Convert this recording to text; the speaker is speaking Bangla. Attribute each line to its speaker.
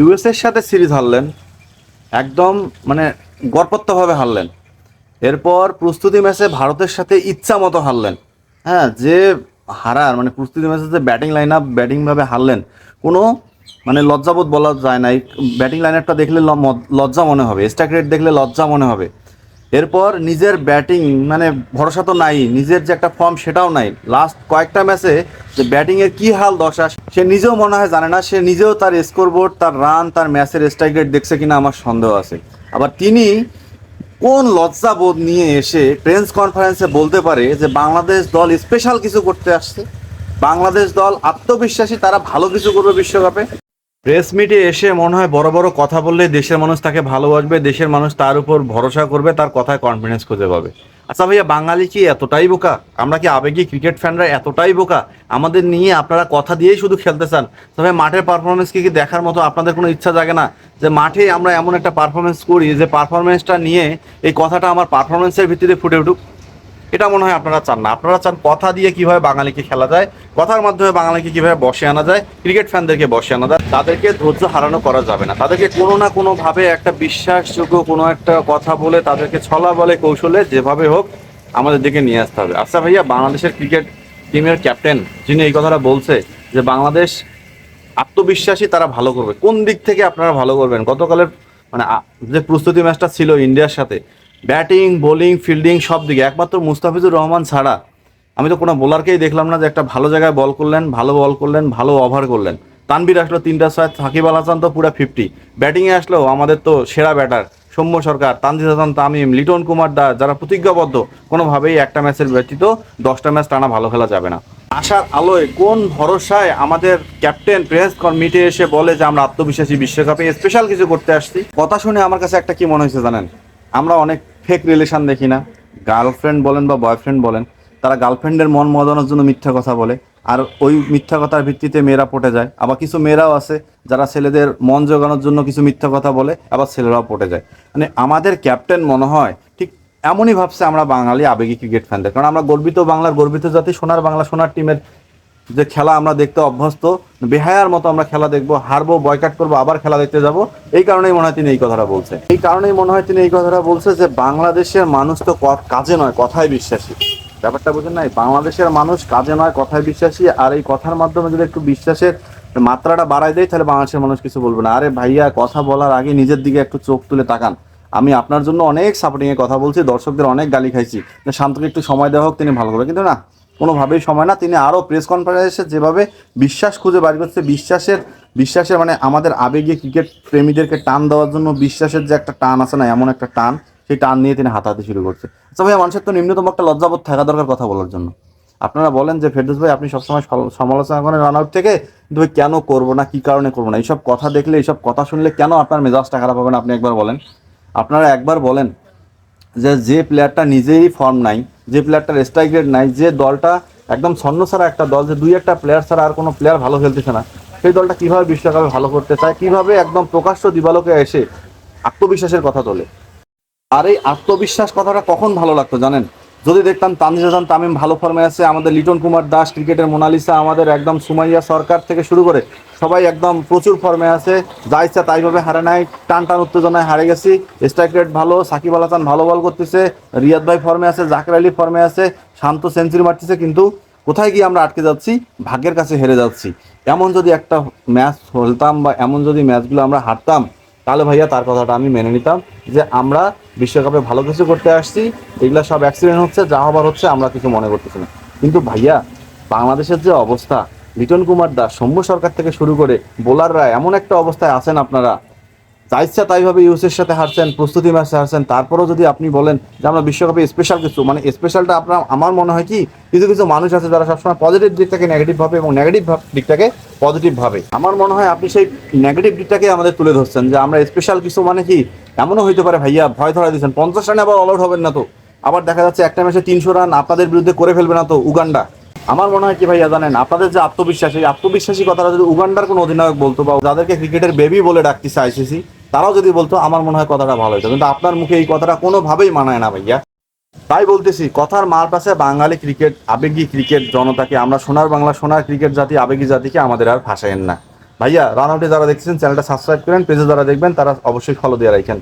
Speaker 1: ইউএসএর সাথে সিরিজ হারলেন, একদম মানে গড়পত্তভাবে হারলেন। এরপর প্রস্তুতি ম্যাচে ভারতের সাথে ইচ্ছা মতো হারলেন। হ্যাঁ যে হারার মানে প্রস্তুতি ম্যাচে যে ব্যাটিং লাইন আপ ব্যাটিংভাবে হারলেন, কোনো মানে লজ্জাবোধ বলা যায় না। ব্যাটিং লাইন আপটা দেখলে লজ্জা মনে হবে স্ট্রাইক রেট দেখলে লজ্জা মনে হবে। এরপর নিজের ব্যাটিং মানে ভরসা তো নাই, নিজের যে একটা ফর্ম সেটাও নাই। লাস্ট কয়েকটা ম্যাচে যে ব্যাটিংয়ের কী হাল দশা, সে নিজেও মনে হয় জানে না, সে নিজেও তার স্কোরবোর্ড তার রান তার ম্যাচের স্ট্রাইক রেট দেখছে কিনা আমার সন্দেহ আছে। আবার তিনি কোন লজ্জাবোধ নিয়ে এসে প্রেস কনফারেন্সে বলতে পারে যে বাংলাদেশ দল স্পেশাল কিছু করতে আসছে? বাংলাদেশ দল আত্মবিশ্বাসী, তারা ভালো কিছু করবে বিশ্বকাপে? প্রেস মিটে এসে মনে হয় বড় বড় কথা বললে দেশের মানুষ তাকে ভালোবাসবে, দেশের মানুষ তার উপর ভরসা করবে, তার কথায় কনফিডেন্স খুঁজে পাবে। আচ্ছা ভাইয়া, বাঙালি কি এতটাই বোকা? আমরা কি আবেগী ক্রিকেট ফ্যানরা এতটাই বোকা? আমাদের নিয়ে আপনারা কথা দিয়েই শুধু খেলতে চান। তবে মাঠের পারফরমেন্স কি দেখার মতো আপনাদের কোনো ইচ্ছা জাগে না? যে মাঠে আমরা এমন একটা পারফরমেন্স করি যে পারফরমেন্সটা নিয়ে এই কথাটা আমার পারফরমেন্সের ভিত্তিতে ফুটে উঠুক? এটা মনে হয় আপনারা চান না। আপনারা চান কথা দিয়ে কীভাবে বাঙালিকে খেলা যায়, কথার মাধ্যমে বাঙালিকে কীভাবে বসে আনা যায় ক্রিকেট ফ্যানদেরকে বসে আনা যায়। তাদেরকে ধৈর্য হারানো করা যাবে না। তাদেরকে কোনো না কোনো ভাবে একটা বিশ্বাসযোগ্য কোনো একটা কথা বলে তাদেরকে ছলা বলে কৌশলে যেভাবে হোক আমাদের দিকে নিয়ে আসতে হবে। আচ্ছা ভাইয়া, বাংলাদেশের ক্রিকেট টিমের ক্যাপ্টেন যিনি এই কথাটা বলছে যে বাংলাদেশ আত্মবিশ্বাসী তারা ভালো করবে। কোন দিক থেকে আপনারা ভালো করবেন? গতকালের মানে যে প্রস্তুতি ম্যাচটা ছিল ইন্ডিয়ার সাথে, ব্যাটিং, বোলিং, ফিল্ডিং সব দিকে, একমাত্র মুস্তাফিজুর রহমান ছাড়া, আমি তো কোনো বোলারকেই দেখলাম না যে একটা ভালো জায়গায় বল করলেন, ভালো বল করলেন, ভালো ওভার করলেন। তানবির আসলো তিনটা ছয় সাকিব আল হাসান তো পুরো ফিফটি ব্যাটিংয়ে আসলো আমাদের তো সেরা ব্যাটার সৌম্য সরকার, তানজিদ হাসান, তামিম, লিটন কুমার দাস, যারা প্রতিজ্ঞাবদ্ধ, কোনোভাবেই একটা ম্যাচের ব্যতীত দশটা ম্যাচ টানা ভালো খেলা যাবে না। আশার আলোয় কোন ভরসায় আমাদের ক্যাপ্টেন প্রেস মিটে এসে বলে যে আমরা আত্মবিশ্বাসী বিশ্বকাপে স্পেশাল কিছু করতে আসছি? কথা শুনে আমার কাছে একটা কি মনে হয়েছে জানেন? আমরা অনেক ফেক রিলেশন দেখি না। গার্লফ্রেন্ড বলেন বা বয়ফ্রেন্ড বলেন তারা গার্লফ্রেন্ডের মন মজানোর জন্য মিথ্যা কথা বলে। আর ওই মিথ্যা কথার ভিত্তিতে মেয়েরা পটে যায়। আবার কিছু মেয়েরাও আছে যারা ছেলেদের মন জোগানোর জন্য কিছু মিথ্যা কথা বলে, আবার ছেলেরাও পটে যায়। মানে আমাদের ক্যাপ্টেন মনে হয় ঠিক এমনই ভাবছে আমরা বাঙালি আবেগী ক্রিকেট ফ্যানদের। কারণ আমরা গর্বিত বাংলার গর্বিত জাতি, সোনার বাংলা, সোনার টিমের যে খেলা আমরা দেখতে অভ্যস্ত, বেহায়ার মতো আমরা খেলা দেখব, হারবো বয়কাট করব, আবার খেলা দেখতে যাব। এই কারণেই মনে হয় তিনি এই কথাটা বলছে। এই কারণেই মনে হয় তিনি এই কথাটা বলছে যে বাংলাদেশের মানুষ তো কাজে নয়, কথায় বিশ্বাসী। ব্যাপারটা বুঝেন নাই? বাংলাদেশের মানুষ কাজে নয়, কথায় বিশ্বাসী, আর এই কথার মাধ্যমে যদি একটু বিশ্বাসের মাত্রাটা বাড়াই দেয়, তাহলে বাংলাদেশের মানুষ কিছু বলবে না। আরে ভাইয়া, কথা বলার আগে নিজের দিকে একটু চোখ তুলে তাকান। আমি আপনার জন্য অনেক সাপোর্টিং এ কথা বলছি, দর্শকদের অনেক গালি খাইছি। শান্তকে একটু সময় দেওয়া হোক, তিনি ভালো করবে কিন্তু না, কোনোভাবেই সময় না, তিনি আরও প্রেস কনফারেন্সে যেভাবে বিশ্বাস খুঁজে বাড়ি করছে, বিশ্বাসের বিশ্বাসের মানে আমাদের আবেগীয় ক্রিকেট প্রেমীদেরকে টান দেওয়ার জন্য, বিশ্বাসের যে একটা টান আছে না, এমন একটা টান। সেই টান নিয়ে তিনি হাতাহাতি শুরু করছে। আচ্ছা মানুষের তো নিম্নতম একটা লজ্জাবোধ থাকা দরকার কথা বলার জন্য। আপনারা বলেন যে, ফেরদৌস ভাই, আপনি সবসময় সমালোচনা করেন রান আউট থেকে, কিন্তু ভাই, কেন করব না, কী কারণে করব না? এইসব কথা দেখলে, এইসব কথা শুনলে কেন আপনার মেজাজটা খারাপ হবে না? আপনি একবার বলেন। আপনারা একবার বলেন যে যে প্লেয়ারটা নিজেই ফর্ম নাই, যে প্লেয়ারটার স্ট্রাইক রেট নাই, যে দলটা একদম ছন্ন ছাড়া একটা দল, যে দুই একটা প্লেয়ার ছাড়া আর কোনো প্লেয়ার ভালো খেলতেছে না, সেই দলটা কীভাবে বিশ্বকাপে ভালো করতে চায়, কীভাবে একদম প্রকাশ্য দিবালোকে এসে আত্মবিশ্বাসের কথা তোলে? আর এই আত্মবিশ্বাস কথাটা কখন ভালো লাগতো জানেন? যদি দেখতাম হাসান তামিম ভালো ফর্মে আছে, আমাদের লিটন কুমার দাস, ক্রিকেটের মোনালিসা, আমাদের একদম সুমাইয়া সরকার থেকে শুরু করে সবাই একদম প্রচুর ফর্মে আছে। যা ইচ্ছা তাইভাবে হারে নাই, টান টান উত্তেজনায় হারে গেছি। স্ট্রাইক রেট ভালো, সাকিব আল হাসান ভালো বল করতেছে। রিয়াদ ভাই ফর্মে আছে, জাকের আলী ফর্মে আছে, শান্ত সেঞ্চুরি মারতেছে, কিন্তু কোথায় গিয়ে আমরা আটকে যাচ্ছি? ভাগ্যের কাছে হেরে যাচ্ছি। এমন যদি একটা ম্যাচ খেলতাম বা এমন যদি ম্যাচগুলো আমরা হারতাম তাহলে ভাইয়া তার কথাটা আমি মেনে নিতাম যে আমরা বিশ্বকাপে ভালো কিছু করতে আসছি, এগুলো সব অ্যাক্সিডেন্ট হচ্ছে, যা হবার হচ্ছে, আমরা কিছু মনে করতেছি না। কিন্তু ভাইয়া, বাংলাদেশের যে অবস্থা, লিটন কুমার দাস সৌম্য সরকার থেকে শুরু করে বোলাররা এমন একটা অবস্থায় আছেন আপনারা যা ইচ্ছা তাইভাবে ইউসের সাথে হারছেন, প্রস্তুতি ম্যাচে হারছেন। তারপরেও যদি আপনি বলেন যে আমরা বিশ্বকাপে স্পেশাল কিছু মানে স্পেশালটা আপনার, আমার মনে হয় কি, কিছু কিছু মানুষ আছে যারা সবসময় পজিটিভ দিকটাকে নেগেটিভ ভাবে এবং নেগেটিভ দিকটাকে পজিটিভ ভাবে। আমার মনে হয় আপনি সেই নেগেটিভ দিকটাকে আমাদের তুলে ধরছেন, যে আমরা স্পেশাল কিছু মানে কি, এমনও হইতে পারে ভাইয়া, ভয় ধরা দিচ্ছেন পঞ্চাশ রানে আবার অল আউট হবেন না তো। আবার দেখা যাচ্ছে একটা ম্যাচে তিনশো রান আপনাদের বিরুদ্ধে করে ফেলবে না তো উগান্ডা। আমার মনে হয় কি ভাইয়া জানেন, আপনাদের যে আত্মবিশ্বাস, এই আত্মবিশ্বাসী কথাটা যদি উগান্ডার কোনো অধিনায়ক বলতো বা যাদেরকে ক্রিকেটের বেবি বলে ডাকতেছে আইসিসি তারাও যদি বলতো, আমার মনে হয় কথাটা ভালো হতো কিন্তু আপনার মুখে এই কথাটা কোনোভাবেই মানায় না ভাইয়া। তাই বলতেছি, কথার মার পাশে বাঙালি ক্রিকেট, আবেগী ক্রিকেট জনতাকে, আমরা সোনার বাংলা, সোনার ক্রিকেট জাতি, আবেগী জাতিকে আমাদের আর ভাসায়েন না। ভাইয়া, রান আউটে যারা দেখছেন, চ্যানেলটা সাবস্ক্রাইব করেন, পেজে যারা দেখবেন, তারা অবশ্যই ফলো দিয়ে রাখেন।